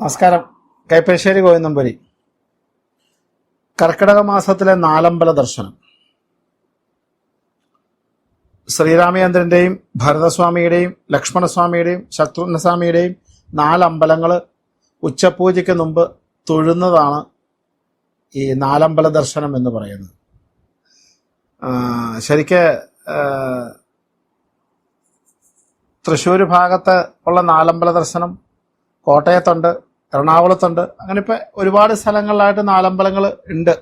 നമസ്കാരം. കൈപ്പശ്ശേരി ഗോവിന്ദമ്പുരി. കർക്കിടക മാസത്തിലെ നാലമ്പല ദർശനം. ശ്രീരാമചന്ദ്രന്റെയും ഭരതസ്വാമിയുടെയും ലക്ഷ്മണസ്വാമിയുടെയും ശത്രുഘ്നസ്വാമിയുടെയും നാലമ്പലങ്ങൾ ഉച്ചപൂജയ്ക്ക് മുമ്പ് തൊഴുന്നതാണ് ഈ നാലമ്പല ദർശനം എന്ന് പറയുന്നത്. ശരിക്ക് തൃശ്ശൂർ ഭാഗത്ത് ഉള്ള നാലമ്പല ദർശനം കോട്ടയത്തുണ്ട്. എറണാകുളത്തുണ്ട്. അങ്ങനെ ഇപ്പം ഒരുപാട് സ്ഥലങ്ങളിലായിട്ട് നാലമ്പലങ്ങൾ ഉണ്ട്.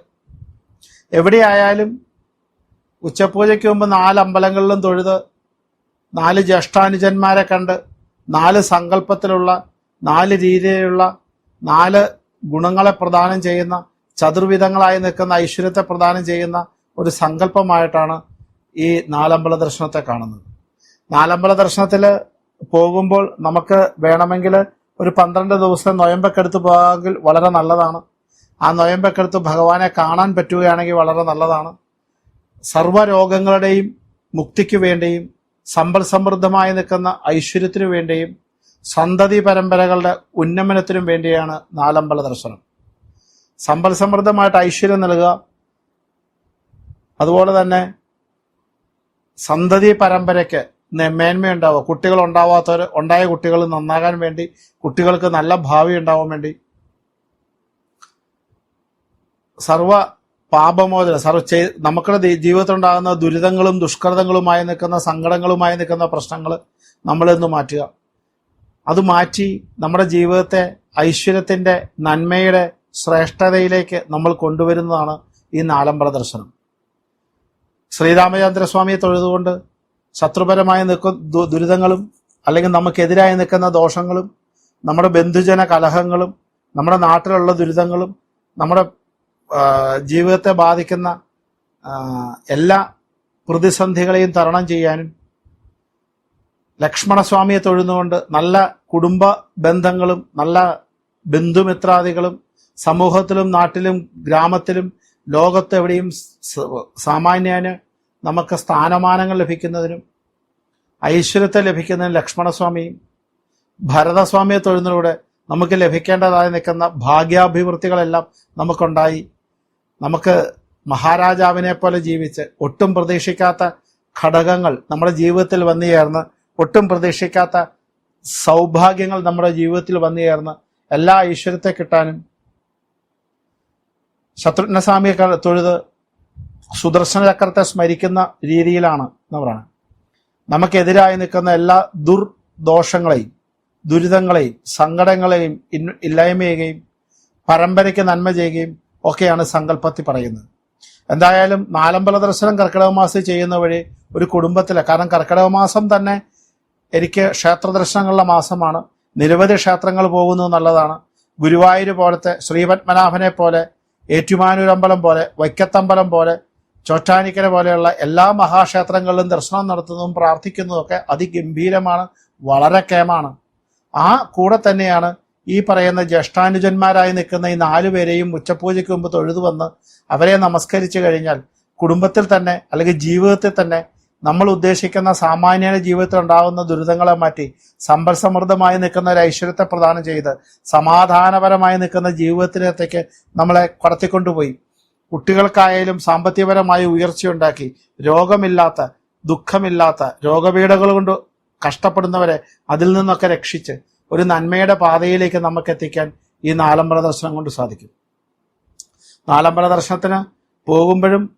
എവിടെയായാലും ഉച്ചപൂജയ്ക്ക് മുമ്പ് നാലമ്പലങ്ങളിലും തൊഴുത് നാല് ജ്യേഷ്ഠാനുജന്മാരെ കണ്ട് നാല് സങ്കല്പത്തിലുള്ള നാല് രീതിയിലുള്ള നാല് ഗുണങ്ങളെ പ്രദാനം ചെയ്യുന്ന ചതുർവിധങ്ങളായി നിൽക്കുന്ന ഐശ്വര്യത്തെ പ്രദാനം ചെയ്യുന്ന ഒരു സങ്കല്പമായിട്ടാണ് ഈ നാലമ്പല ദർശനത്തെ കാണുന്നത്. നാലമ്പല ദർശനത്തിൽ പോകുമ്പോൾ നമുക്ക് വേണമെങ്കിൽ ഒരു പന്ത്രണ്ട് ദിവസം നൊയമ്പക്കെടുത്ത് പോകാമെങ്കിൽ വളരെ നല്ലതാണ്. ആ നൊയമ്പക്കെടുത്ത് ഭഗവാനെ കാണാൻ പറ്റുകയാണെങ്കിൽ വളരെ നല്ലതാണ്. സർവരോഗങ്ങളുടെയും മുക്തിക്ക് വേണ്ടിയും സമ്പൽ സമൃദ്ധമായി നിൽക്കുന്ന ഐശ്വര്യത്തിനു വേണ്ടിയും സന്തതി പരമ്പരകളുടെ ഉന്നമനത്തിനും വേണ്ടിയാണ് നാലമ്പല ദർശനം. സമ്പൽ സമൃദ്ധമായിട്ട് ഐശ്വര്യം നൽകുക. അതുപോലെ തന്നെ സന്തതി പരമ്പരയ്ക്ക് മേന്മയുണ്ടാവുക. കുട്ടികൾ ഉണ്ടാവാത്തവർ ഉണ്ടായ കുട്ടികൾ നന്നാകാൻ വേണ്ടി കുട്ടികൾക്ക് നല്ല ഭാവി ഉണ്ടാവാൻ വേണ്ടി. സർവ പാപമോചന സർവ ചെയ്- നമുക്കുടെ ജീവിതത്തിലുണ്ടാകുന്ന ദുരിതങ്ങളും ദുഷ്കൃതങ്ങളുമായി നിൽക്കുന്ന സങ്കടങ്ങളുമായി നിൽക്കുന്ന പ്രശ്നങ്ങൾ നമ്മളിന്ന് മാറ്റുക. അത് മാറ്റി നമ്മുടെ ജീവിതത്തെ ഐശ്വര്യത്തിന്റെ നന്മയുടെ ശ്രേഷ്ഠതയിലേക്ക് നമ്മൾ കൊണ്ടുവരുന്നതാണ് ഈ നാലമ്പല ദർശനം. ശ്രീരാമചന്ദ്രസ്വാമിയെ തൊഴുതുകൊണ്ട് ശത്രുപരമായി നിൽക്കുന്ന ദുരിതങ്ങളും അല്ലെങ്കിൽ നമുക്കെതിരായി നിൽക്കുന്ന ദോഷങ്ങളും നമ്മുടെ ബന്ധുജന കലഹങ്ങളും നമ്മുടെ നാട്ടിലുള്ള ദുരിതങ്ങളും നമ്മുടെ ജീവിതത്തെ ബാധിക്കുന്ന എല്ലാ പ്രതിസന്ധികളെയും തരണം ചെയ്യാനും ലക്ഷ്മണസ്വാമിയെ തൊഴുന്നുകൊണ്ട് നല്ല കുടുംബ ബന്ധങ്ങളും നല്ല ബന്ധുമിത്രാദികളും സമൂഹത്തിലും നാട്ടിലും ഗ്രാമത്തിലും ലോകത്തെവിടെയും സാമാന്യന് നമുക്ക് സ്ഥാനമാനങ്ങൾ ലഭിക്കുന്നതിനും ഐശ്വര്യത്തെ ലഭിക്കുന്നതിനും ലക്ഷ്മണസ്വാമിയും ഭരതസ്വാമിയെ തൊഴുന്നതിലൂടെ നമുക്ക് ലഭിക്കേണ്ടതായി നിൽക്കുന്ന ഭാഗ്യാഭിവൃദ്ധികളെല്ലാം നമുക്കുണ്ടായി. നമുക്ക് മഹാരാജാവിനെ പോലെ ജീവിച്ച് ഒട്ടും പ്രതീക്ഷിക്കാത്ത ഘടകങ്ങൾ നമ്മുടെ ജീവിതത്തിൽ വന്നു ചേർന്ന് ഒട്ടും പ്രതീക്ഷിക്കാത്ത സൗഭാഗ്യങ്ങൾ നമ്മുടെ ജീവിതത്തിൽ വന്നു ചേർന്ന് എല്ലാ ഐശ്വര്യത്തെ കിട്ടാനും ശത്രുഘ്നസ്വാമിയെ തൊഴുത് സുദർശന ചക്രത്തെ സ്മരിക്കുന്ന രീതിയിലാണ് എന്ന് പറയുന്നത്. നമുക്കെതിരായി നിൽക്കുന്ന എല്ലാ ദുർദോഷങ്ങളെയും ദുരിതങ്ങളെയും സങ്കടങ്ങളെയും ഇല്ലായ്മ ചെയ്യുകയും പരമ്പരയ്ക്ക് നന്മ ചെയ്യുകയും ഒക്കെയാണ് സങ്കല്പത്തിൽ പറയുന്നത്. എന്തായാലും നാലമ്പല ദർശനം കർക്കിടക മാസം ചെയ്യുന്ന വഴി ഒരു കുടുംബത്തിലെ കാരണം കർക്കിടക മാസം തന്നെ എനിക്ക് ക്ഷേത്ര ദർശനങ്ങളുടെ മാസമാണ്. നിരവധി ക്ഷേത്രങ്ങൾ പോകുന്നത് നല്ലതാണ് ഗുരുവായൂർ പോലത്തെ ശ്രീപത്മനാഭനെ പോലെ ഏറ്റുമാനൂരമ്പലം പോലെ വൈക്കത്തമ്പലം പോലെ ചോറ്റാനിക്കര പോലെയുള്ള എല്ലാ മഹാക്ഷേത്രങ്ങളിലും ദർശനം നടത്തുന്നതും പ്രാർത്ഥിക്കുന്നതും ഒക്കെ അതിഗംഭീരമാണ് വളരെ കേമാണ് ആ കൂടെ തന്നെയാണ് ഈ പറയുന്ന ജ്യേഷ്ഠാനുജന്മാരായി നിൽക്കുന്ന ഈ നാലു പേരെയും ഉച്ചപൂജയ്ക്ക് മുമ്പ് തൊഴുതു വന്ന് അവരെ നമസ്കരിച്ചു കഴിഞ്ഞാൽ കുടുംബത്തിൽ തന്നെ അല്ലെങ്കിൽ ജീവിതത്തിൽ തന്നെ നമ്മൾ ഉദ്ദേശിക്കുന്ന സാമാന്യ ജീവിതത്തിൽ ഉണ്ടാകുന്ന ദുരിതങ്ങളെ മാറ്റി സമ്പൽ സമൃദ്ധമായി നിൽക്കുന്ന ഒരു ഐശ്വര്യത്തെ പ്രദാനം ചെയ്ത് സമാധാനപരമായി നിൽക്കുന്ന ജീവിതത്തിനകത്തേക്ക് നമ്മളെ കടത്തിക്കൊണ്ടുപോയി. കുട്ടികൾക്കായാലും സാമ്പത്തികപരമായി ഉയർച്ചയുണ്ടാക്കി രോഗമില്ലാത്ത ദുഃഖമില്ലാത്ത രോഗപീഠകൾ കൊണ്ട് കഷ്ടപ്പെടുന്നവരെ അതിൽ നിന്നൊക്കെ രക്ഷിച്ച് ഒരു നന്മയുടെ പാതയിലേക്ക് നമുക്ക് എത്തിക്കാൻ ഈ നാലമ്പല ദർശനം കൊണ്ട് സാധിക്കും. നാലമ്പല ദർശനത്തിന് പോകുമ്പോഴും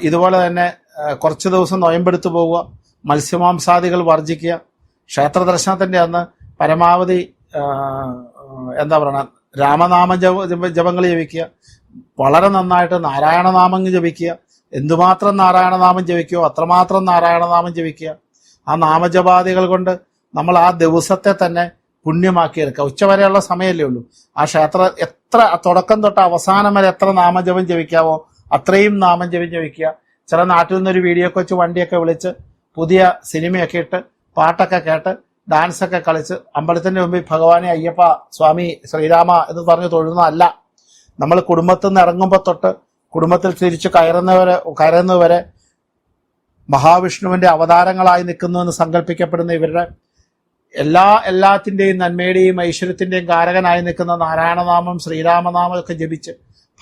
ഇതുപോലെ തന്നെ കുറച്ച് ദിവസം നൊയമ്പെടുത്ത് പോവുക മത്സ്യമാംസാദികൾ വർജിക്കുക. ക്ഷേത്ര ദർശനത്തിന്റെ അന്ന് പരമാവധി എന്താ പറയുക രാമനാമ ജപ ജപ- ജപങ്ങൾ ജപിക്കുക. വളരെ നന്നായിട്ട് നാരായണനാമം ജപിക്കുക. എന്തുമാത്രം നാരായണനാമം ജപിക്കുകയോ അത്രമാത്രം നാരായണനാമം ജപിക്കുക. ആ നാമജപാദികൾ കൊണ്ട് നമ്മൾ ആ ദിവസത്തെ തന്നെ പുണ്യമാക്കിയെടുക്കുക. ഉച്ചവരെയുള്ള സമയമല്ലേ ഉള്ളൂ. ആ ക്ഷേത്ര എത്ര തുടക്കം തൊട്ട് അവസാനം വരെ എത്ര നാമജപം ജപിക്കാവോ അത്രയും നാമം ജപം ജപിക്കുക. ചില നാട്ടിൽ നിന്നൊരു വീഡിയോ ഒക്കെ വെച്ച് വണ്ടിയൊക്കെ വിളിച്ച് പുതിയ സിനിമയൊക്കെ ഇട്ട് പാട്ടൊക്കെ കേട്ട് ഡാൻസൊക്കെ കളിച്ച് അമ്പലത്തിന്റെ മുമ്പിൽ ഭഗവാനെ അയ്യപ്പ സ്വാമി ശ്രീരാമ എന്ന് പറഞ്ഞ് തൊഴുന്നതല്ല. നമ്മൾ കുടുംബത്തിൽ നിന്ന് ഇറങ്ങുമ്പോൾ തൊട്ട് കുടുംബത്തിൽ തിരിച്ച് കയറുന്നവരെ കയറുന്നവരെ മഹാവിഷ്ണുവിന്റെ അവതാരങ്ങളായി നിൽക്കുന്നു എന്ന് സങ്കല്പിക്കപ്പെടുന്ന ഇവരുടെ എല്ലാ എല്ലാത്തിന്റെയും നന്മയുടെയും ഐശ്വര്യത്തിന്റെയും കാരകനായി നിൽക്കുന്ന നാരായണനാമം ശ്രീരാമനാമം ഒക്കെ ജപിച്ച്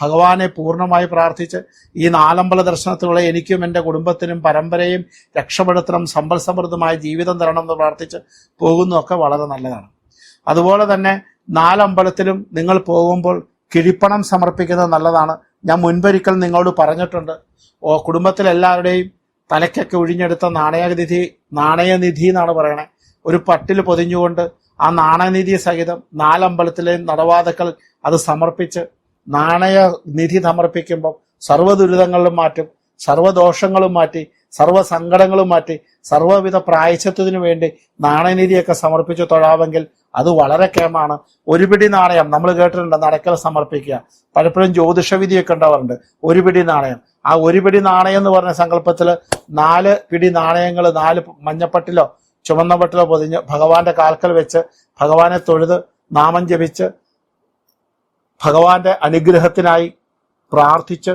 ഭഗവാനെ പൂർണമായി പ്രാർത്ഥിച്ച് ഈ നാലമ്പല ദർശനത്തിലൂടെ എനിക്കും എന്റെ കുടുംബത്തിനും പരമ്പരയും രക്ഷപ്പെടുത്തണം സമ്പൽ സമൃദ്ധമായ ജീവിതം തരണം എന്ന് പ്രാർത്ഥിച്ച് പോകുന്നതൊക്കെ വളരെ നല്ലതാണ്. അതുപോലെ തന്നെ നാലമ്പലത്തിലും നിങ്ങൾ പോകുമ്പോൾ കിഴിപ്പണം സമർപ്പിക്കുന്നത് നല്ലതാണ്. ഞാൻ മുൻപൊരിക്കൽ നിങ്ങളോട് പറഞ്ഞിട്ടുണ്ട്. ഓ കുടുംബത്തിലെല്ലാവരുടെയും തലയ്ക്കൊക്കെ ഒഴിഞ്ഞെടുത്ത നാണയനിധി നാണയനിധി എന്നാണ് പറയണേ. ഒരു പട്ടിൽ പൊതിഞ്ഞുകൊണ്ട് ആ നാണയനിധി സഹിതം നാലമ്പലത്തിലെ നടവാതക്കൾ അത് സമർപ്പിച്ച് നാണയനിധി സമർപ്പിക്കുമ്പോൾ സർവ ദുരിതങ്ങളും മാറ്റും സർവദോഷങ്ങളും മാറ്റി സർവ സങ്കടങ്ങളും മാറ്റി സർവവിധ പ്രായച്ചത്വത്തിനു വേണ്ടി നാണയനിധിയൊക്കെ സമർപ്പിച്ചു തൊഴാമെങ്കിൽ അത് വളരെ കേമാണ്. ഒരു പിടി നാണയം നമ്മൾ കേട്ടിട്ടുണ്ട് നടക്കൽ സമർപ്പിക്കുക. പലപ്പോഴും ജ്യോതിഷ വിധിയൊക്കെ ഉണ്ടാവാറുണ്ട്. ഒരു പിടി നാണയം. ആ ഒരു പിടി നാണയം എന്ന് പറഞ്ഞ സങ്കല്പത്തിൽ നാല് പിടി നാണയങ്ങൾ നാല് മഞ്ഞപ്പട്ടിലോ ചുമന്ന പട്ടിലോ പൊതിഞ്ഞ് ഭഗവാന്റെ കാൽക്കൽ വെച്ച് ഭഗവാനെ തൊഴുത് നാമം ജപിച്ച് ഭഗവാന്റെ അനുഗ്രഹത്തിനായി പ്രാർത്ഥിച്ച്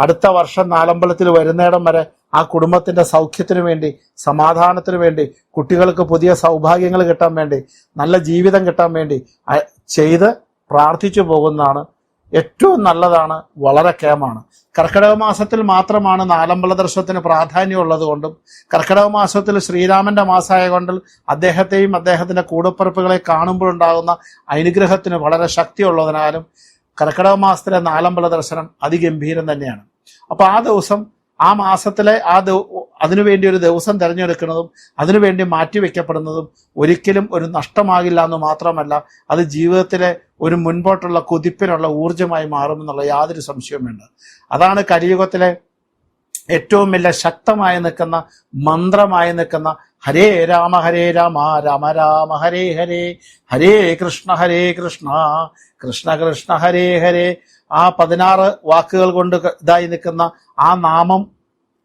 അടുത്ത വർഷം നാലമ്പലത്തിൽ വരുന്നിടം വരെ ആ കുടുംബത്തിന്റെ സൗഖ്യത്തിനു വേണ്ടി സമാധാനത്തിനു വേണ്ടി കുട്ടികൾക്ക് പുതിയ സൗഭാഗ്യങ്ങൾ കിട്ടാൻ വേണ്ടി നല്ല ജീവിതം കിട്ടാൻ വേണ്ടി ചെയ്ത് പ്രാർത്ഥിച്ചു പോകുന്നതാണ് ഏറ്റവും നല്ലതാണ് വളരെ കേമാണ് കർക്കിടക മാസത്തിൽ മാത്രമാണ് നാലമ്പല ദർശനത്തിന് പ്രാധാന്യമുള്ളത് കൊണ്ടും കർക്കിടക മാസത്തിൽ ശ്രീരാമന്റെ മാസമായ കൊണ്ട് അദ്ദേഹത്തെയും അദ്ദേഹത്തിന്റെ കൂടപ്പിറപ്പുകളെ കാണുമ്പോഴുണ്ടാകുന്ന അനുഗ്രഹത്തിന് വളരെ ശക്തിയുള്ളതിനാലും കർക്കിടക മാസത്തിലെ നാലമ്പല ദർശനം അതിഗംഭീരം തന്നെയാണ്. അപ്പോൾ ആ ദിവസം ആ മാസത്തിലെ ആ അതിനുവേണ്ടി ഒരു ദിവസം തിരഞ്ഞെടുക്കുന്നതും അതിനുവേണ്ടി മാറ്റിവെക്കപ്പെടുന്നതും ഒരിക്കലും ഒരു നഷ്ടമാകില്ല എന്ന് മാത്രമല്ല അത് ജീവിതത്തിലെ ഒരു മുൻപോട്ടുള്ള കുതിപ്പിനുള്ള ഊർജമായി മാറുമെന്നുള്ള യാതൊരു സംശയവും വേണ്ട അതാണ് കലിയുഗത്തിലെ ഏറ്റവും വലിയ ശക്തമായി നിൽക്കുന്ന മന്ത്രമായി നിൽക്കുന്ന ഹരേ രാമ ഹരേ രാമ രാമ രാമ ഹരേ ഹരേ ഹരേ കൃഷ്ണ ഹരേ കൃഷ്ണ കൃഷ്ണ കൃഷ്ണ ഹരേ ഹരേ ആ പതിനാറ് വാക്കുകൾ കൊണ്ട് ഇതായി നിൽക്കുന്ന ആ നാമം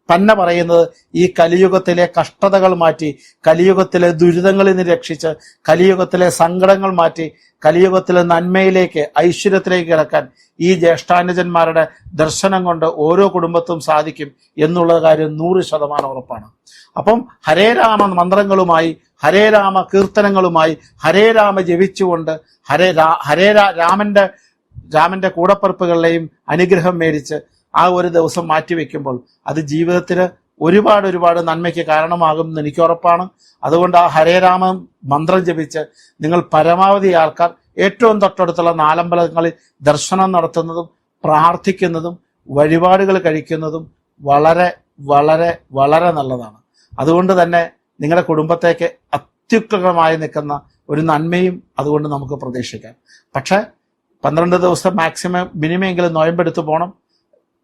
തന്നെ പറയുന്നത് ഈ കലിയുഗത്തിലെ കഷ്ടതകൾ മാറ്റി കലിയുഗത്തിലെ ദുരിതങ്ങളിൽ നിന്ന് രക്ഷിച്ച് കലിയുഗത്തിലെ സങ്കടങ്ങൾ മാറ്റി കലിയുഗത്തിലെ നന്മയിലേക്ക് ഐശ്വര്യത്തിലേക്ക് കിടക്കാൻ ഈ ജ്യേഷ്ഠാനുജന്മാരുടെ ദർശനം കൊണ്ട് ഓരോ കുടുംബത്തും സാധിക്കും എന്നുള്ള കാര്യം നൂറ് ശതമാനം ഉറപ്പാണ്. അപ്പം ഹരേ രാമ മന്ത്രങ്ങളുമായി ഹരേ രാമ കീർത്തനങ്ങളുമായി ഹരേ രാമ ജപിച്ചുകൊണ്ട് ഹരേ ഹരേ രാമന്റെ രാമന്റെ കൂടപ്പറപ്പുകളുടെയും അനുഗ്രഹം മേടിച്ച് ആ ഒരു ദിവസം മാറ്റിവെക്കുമ്പോൾ അത് ജീവിതത്തിൽ ഒരുപാട് ഒരുപാട് നന്മയ്ക്ക് കാരണമാകും എന്ന് എനിക്ക് ഉറപ്പാണ്. അതുകൊണ്ട് ആ ഹരേരാമ മന്ത്രം ജപിച്ച് നിങ്ങൾ പരമാവധി ആൾക്കാർ ഏറ്റവും തൊട്ടടുത്തുള്ള നാലമ്പലങ്ങളിൽ ദർശനം നടത്തുന്നതും പ്രാർത്ഥിക്കുന്നതും വഴിപാടുകൾ കഴിക്കുന്നതും വളരെ വളരെ വളരെ നല്ലതാണ്. അതുകൊണ്ട് തന്നെ നിങ്ങളുടെ കുടുംബത്തേക്ക് അത്യുഗ്രമായി നിൽക്കുന്ന ഒരു നന്മയും അതുകൊണ്ട് നമുക്ക് പ്രതീക്ഷിക്കാം. പക്ഷെ പന്ത്രണ്ട് ദിവസം മാക്സിമം മിനിമെങ്കിലും നോയമ്പെടുത്ത് പോകണം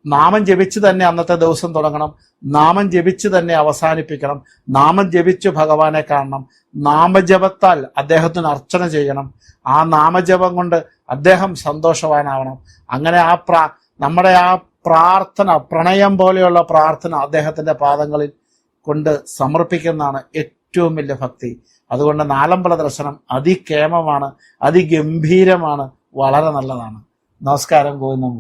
നാമം ജപിച്ച് തന്നെ അന്നത്തെ ദിവസം തുടങ്ങണം. നാമം ജപിച്ച് തന്നെ അവസാനിപ്പിക്കണം. നാമം ജപിച്ച് ഭഗവാനെ കാണണം. നാമജപത്താൽ അദ്ദേഹത്തിന് അർച്ചന ചെയ്യണം. ആ നാമജപം കൊണ്ട് അദ്ദേഹം സന്തോഷവാനാവണം. അങ്ങനെ ആ പ്രാ നമ്മുടെ ആ പ്രാർത്ഥന പ്രണയം പോലെയുള്ള പ്രാർത്ഥന അദ്ദേഹത്തിന്റെ പാദങ്ങളിൽ കൊണ്ട് സമർപ്പിക്കുന്നതാണ് ഏറ്റവും വലിയ ഭക്തി. അതുകൊണ്ട് നാലമ്പല ദർശനം അതികേമമാണ് അതിഗംഭീരമാണ്. വളരെ നല്ലതാണ്. നമസ്കാരം ഗോവിന്ദം